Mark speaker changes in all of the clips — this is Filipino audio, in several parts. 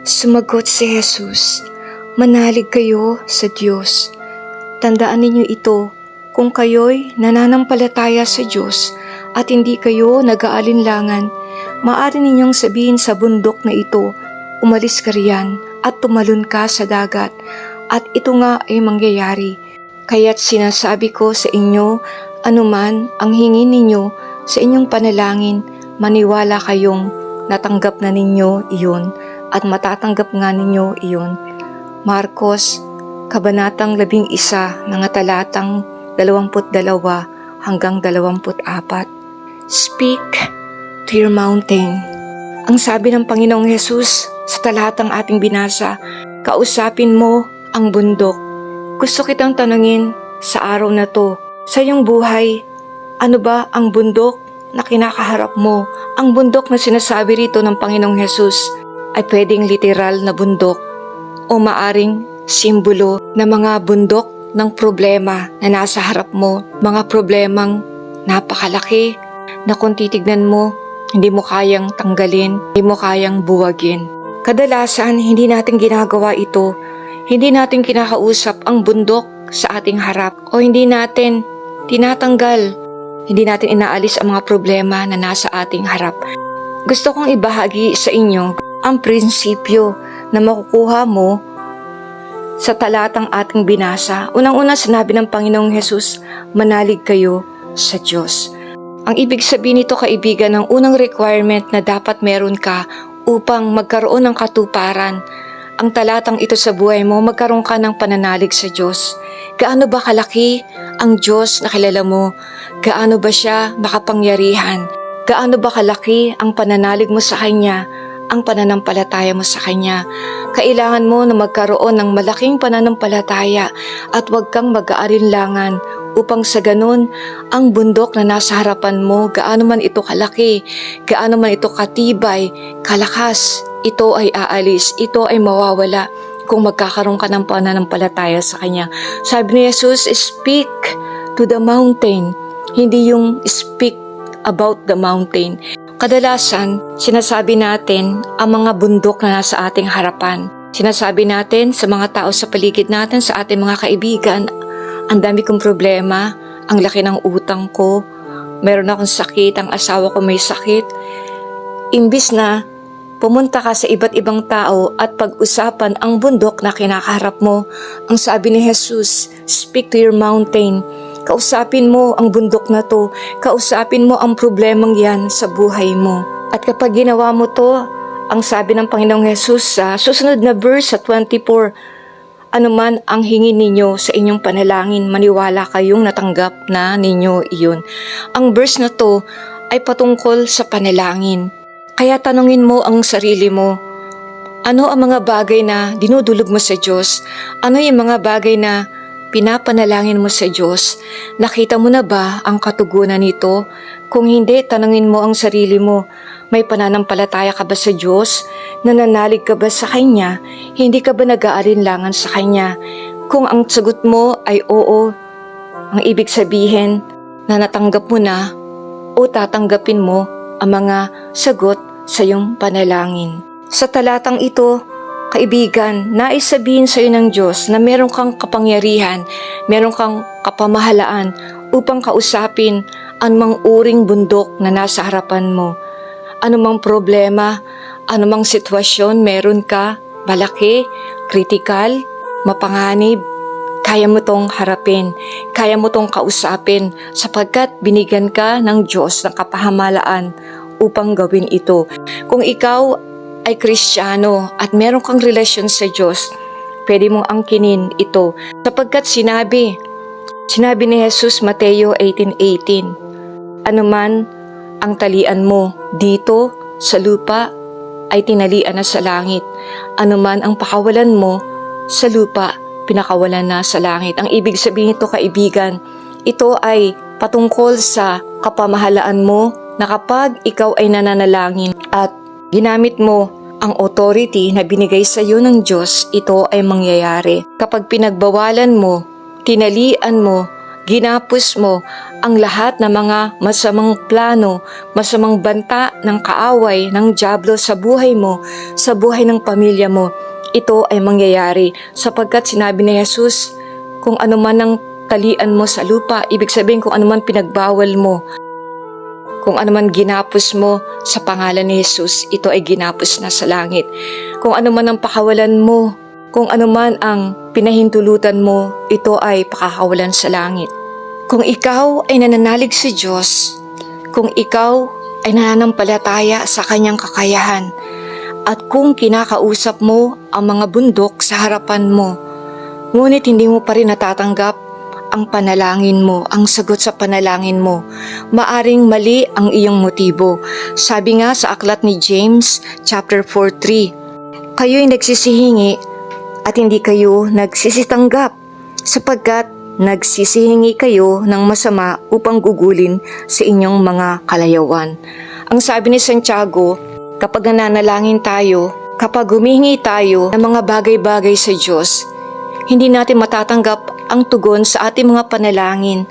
Speaker 1: Sumagot si Jesus, Manalig kayo sa Diyos. Tandaan ninyo ito, kung kayo'y nananampalataya sa Diyos at hindi kayo nag-aalinlangan, maaari ninyong sabihin sa bundok na ito, umalis ka riyan at tumalon ka sa dagat, at ito nga ay mangyayari. Kaya't sinasabi ko sa inyo, anuman ang hingin ninyo sa inyong panalangin, maniwala kayong natanggap na ninyo iyon at matatanggap nga ninyo iyon. Marcos, Kabanatang 11, mga talatang 22 hanggang 24. Speak to your mountain. Ang sabi ng Panginoong Yesus sa talatang ating binasa, kausapin mo ang bundok. Gusto kitang tanungin sa araw na to, sa iyong buhay, ano ba ang bundok na kinakaharap mo? Ang bundok na sinasabi rito ng Panginoong Yesus ay pwedeng literal na bundok o maaring simbolo na mga bundok ng problema na nasa harap mo, mga problemang napakalaki na kung titignan mo, hindi mo kayang tanggalin, hindi mo kayang buwagin. Kadalasan, hindi natin ginagawa ito. Hindi natin kinakausap ang bundok sa ating harap o hindi natin tinatanggal. Hindi natin inaalis ang mga problema na nasa ating harap. Gusto kong ibahagi sa inyo ang prinsipyo na makukuha mo sa talatang ating binasa. Unang-una sinabi ng Panginoong Hesus, manalig kayo sa Diyos. Ang ibig sabihin nito kaibigan, ang unang requirement na dapat meron ka upang magkaroon ng katuparan, ang talatang ito sa buhay mo, magkaroon ka ng pananalig sa Diyos. Gaano ba kalaki ang Diyos na kilala mo? Gaano ba siya makapangyarihan? Gaano ba kalaki ang pananalig mo sa Kanya? Ang pananampalataya mo sa Kanya? Kailangan mo na magkaroon ng malaking pananampalataya at huwag kang mag-aalinlangan upang sa ganun, ang bundok na nasa harapan mo, gaano man ito kalaki, gaano man ito katibay, kalakas, ito ay aalis, ito ay mawawala kung magkakaroon ka ng pananampalataya sa Kanya. Sabi ni Jesus, speak to the mountain, hindi yung speak about the mountain. Kadalasan, sinasabi natin ang mga bundok na nasa ating harapan. Sinasabi natin sa mga tao sa paligid natin, sa ating mga kaibigan, ang dami kong problema, ang laki ng utang ko, meron akong sakit, ang asawa ko may sakit. Imbis na pumunta ka sa iba't ibang tao at pag-usapan ang bundok na kinakaharap mo, ang sabi ni Jesus, speak to your mountain. Kausapin mo ang bundok na to, kausapin mo ang problemang yan sa buhay mo. At kapag ginawa mo to, ang sabi ng Panginoong Jesus sa susunod na verse sa 24, anuman ang hingin ninyo sa inyong panalangin, maniwala kayong natanggap na ninyo iyon. Ang verse na to ay patungkol sa panalangin. Kaya tanungin mo ang sarili mo, ano ang mga bagay na dinudulog mo sa Diyos? Ano yung mga bagay na pinapanalangin mo sa Diyos? Nakita mo na ba ang katugunan nito? Kung hindi, tanungin mo ang sarili mo, may pananampalataya ka ba sa Diyos? Nananalig ka ba sa Kanya? Hindi ka ba nag-aalinlangan sa Kanya? Kung ang sagot mo ay oo, ang ibig sabihin na natanggap mo na o tatanggapin mo ang mga sagot sa iyong panalangin. Sa talatang ito, kaibigan, nais sabihin sa iyo ng Diyos na meron kang kapangyarihan, meron kang kapamahalaan upang kausapin ang mga uring bundok na nasa harapan mo anumang problema, anumang sitwasyon meron ka, malaki, kritikal, mapanganib, kaya mo tong harapin, kaya mo tong kausapin sapagkat binigyan ka ng Diyos ng kapahamalaan upang gawin ito. Kung ikaw ay kristyano at meron kang relasyon sa Diyos, pwede mong angkinin ito sapagkat sinabi, sinabi ni Jesus Mateo 18.18, anuman ang talian mo dito sa lupa ay tinalian na sa langit. Anuman ang pakawalan mo sa lupa, pinakawalan na sa langit. Ang ibig sabihin nito kaibigan, ito ay patungkol sa kapamahalaan mo na kapag ikaw ay nananalangin at ginamit mo ang authority na binigay sa iyo ng Diyos, ito ay mangyayari. Kapag pinagbawalan mo, tinalian mo ginapos mo ang lahat ng mga masamang plano, masamang banta ng kaaway, ng Diablo sa buhay mo, sa buhay ng pamilya mo. Ito ay mangyayari sapagkat sinabi ni Jesus, kung ano man ang talian mo sa lupa, ibig sabihin kung ano man pinagbawal mo, kung ano man ginapos mo sa pangalan ni Jesus, ito ay ginapos na sa langit. Kung ano man ang pakawalan mo, kung ano man ang pinahintulutan mo, ito ay pakakawalan sa langit. Kung ikaw ay nananalig sa Diyos, kung ikaw ay nananampalataya sa kanyang kakayahan, at kung kinakausap mo ang mga bundok sa harapan mo, ngunit hindi mo pa rin natatanggap ang panalangin mo, ang sagot sa panalangin mo. Maaring mali ang iyong motibo. Sabi nga sa aklat ni James, chapter 4:3, kayo'y nagsisihingi at hindi kayo nagsisitanggap sapagkat nagsisihingi kayo ng masama upang gugulin sa inyong mga kalayawan. Ang sabi ni Santiago, kapag nananalangin tayo, kapag humihingi tayo ng mga bagay-bagay sa Diyos, hindi natin matatanggap ang tugon sa ating mga panalangin.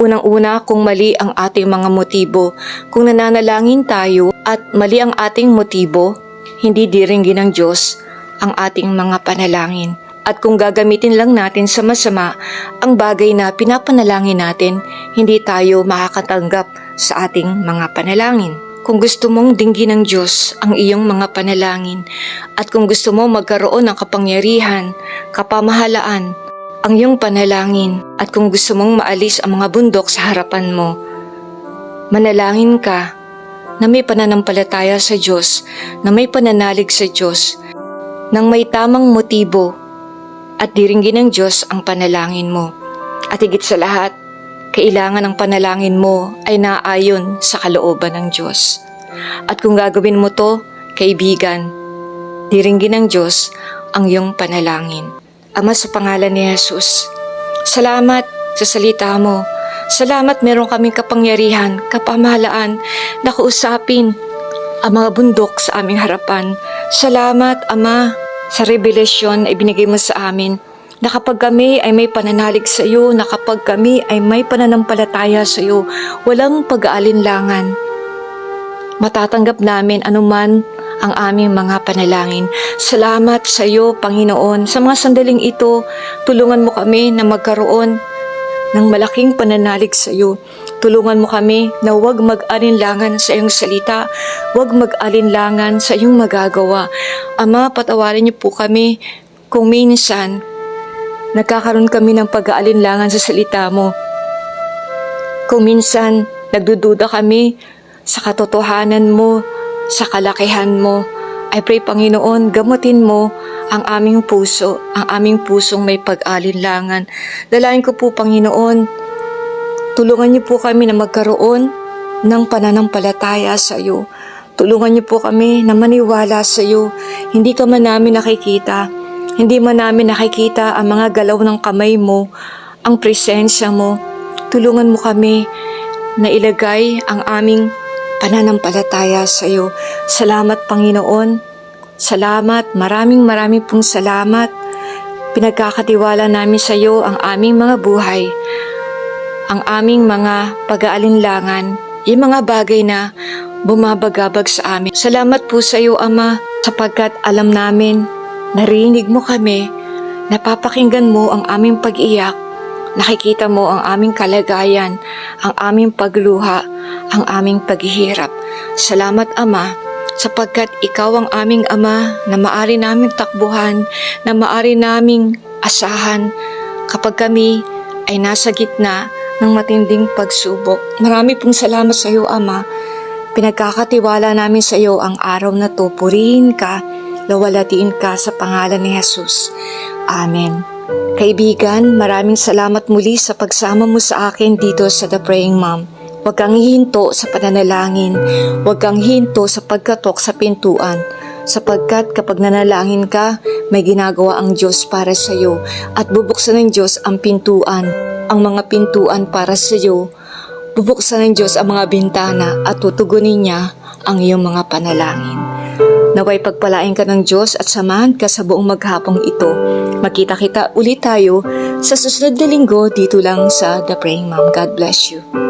Speaker 1: Unang-una kung mali ang ating mga motibo. Kung nananalangin tayo at mali ang ating motibo, hindi diringgin ng Diyos ang ating mga panalangin. At kung gagamitin lang natin sa masama ang bagay na pinapanalangin natin, hindi tayo makakatanggap sa ating mga panalangin. Kung gusto mong dinggin ng Diyos ang iyong mga panalangin at kung gusto mo magkaroon ng kapangyarihan, kapamahalaan, ang iyong panalangin at kung gusto mong maalis ang mga bundok sa harapan mo, manalangin ka na may pananampalataya sa Diyos, na may pananalig sa Diyos, nang may tamang motibo at diringgin ng Diyos ang panalangin mo. At higit sa lahat, kailangan ang panalangin mo ay naayon sa kalooban ng Diyos. At kung gagawin mo to, kaibigan, diringgin ng Diyos ang iyong panalangin. Ama sa pangalan ni Jesus, salamat sa salita mo. Salamat meron kaming kapangyarihan, kapamahalaan na kausapin ang mga bundok sa aming harapan. Salamat, Ama, sa revelasyon na ibinigay mo sa amin na kapag kami ay may pananalig sa iyo, na kapag kami ay may pananampalataya sa iyo, walang pag-aalinlangan. Matatanggap namin anuman ang aming mga panalangin. Salamat sa iyo, Panginoon. Sa mga sandaling ito, tulungan mo kami na magkaroon ng malaking pananalig sa iyo. Tulungan mo kami na huwag mag-alinlangan sa iyong salita, huwag mag-alinlangan sa iyong magagawa. Ama, patawarin niyo po kami kung minsan nagkakaroon kami ng pag-aalinlangan sa salita mo. Kung minsan nagdududa kami sa katotohanan mo, sa kalakihan mo. I pray, Panginoon, gamutin mo ang aming puso, ang aming pusong may pag-alinlangan. Dalayan ko po, Panginoon, tulungan niyo po kami na magkaroon ng pananampalataya sa iyo. Tulungan niyo po kami na maniwala sa iyo. Hindi ka man namin nakikita. Hindi man namin nakikita ang mga galaw ng kamay mo, ang presensya mo. Tulungan mo kami na ilagay ang aming pananampalataya sa iyo. Salamat Panginoon. Salamat, maraming maraming pong salamat. Pinagkakatiwala namin sa iyo ang aming mga buhay, ang aming mga pag-aalinlangan, yung mga bagay na bumabagabag sa amin. Salamat po sa iyo, Ama, sapagkat alam namin, narinig mo kami, napapakinggan mo ang aming pag-iyak, nakikita mo ang aming kalagayan, ang aming pagluha, ang aming paghihirap. Salamat, Ama, sapagkat ikaw ang aming Ama na maari naming takbuhan, na maari naming asahan kapag kami ay nasa gitna ng matinding pagsubok. Marami pong salamat sa iyo, Ama. Pinagkakatiwala namin sa iyo ang araw na to. Purihin ka, lawalatiin ka sa pangalan ni Jesus. Amen. Kaibigan, maraming salamat muli sa pagsama mo sa akin dito sa The Praying Mom. Huwag kang hihinto sa pananalangin. Huwag kang hinto sa pagkatok sa pintuan. Sapagkat kapag nanalangin ka, may ginagawa ang Diyos para sa iyo at bubuksan ng Diyos ang pintuan, ang mga pintuan para sa iyo. Bubuksan ng Diyos ang mga bintana at tutugunin niya ang iyong mga panalangin. Naway pagpalain ka ng Diyos at samahan ka sa buong maghapong ito. Magkita-kita ulit tayo sa susunod na linggo dito lang sa The Praying Mom. God bless you.